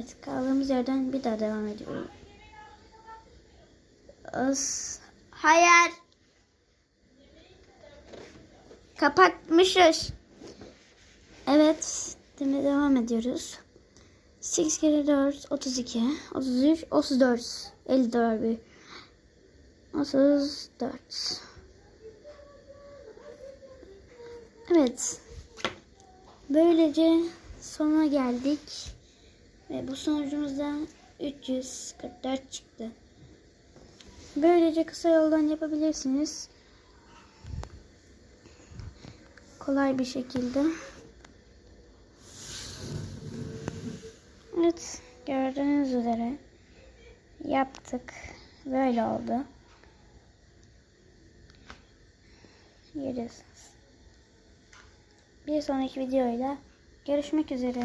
Evet kaldığımız yerden bir daha devam ediyorum. As Hayır. Kapatmışız. Evet. Şimdi devam ediyoruz. 8 kere 4 32 33 34 54 bir 34 Evet. Böylece sona geldik. Ve bu sonucumuzda 344 çıktı. Böylece kısa yoldan yapabilirsiniz. Kolay bir şekilde. Evet. Gördüğünüz üzere yaptık. Böyle oldu. Görüyorsunuz. Bir sonraki videoyla görüşmek üzere.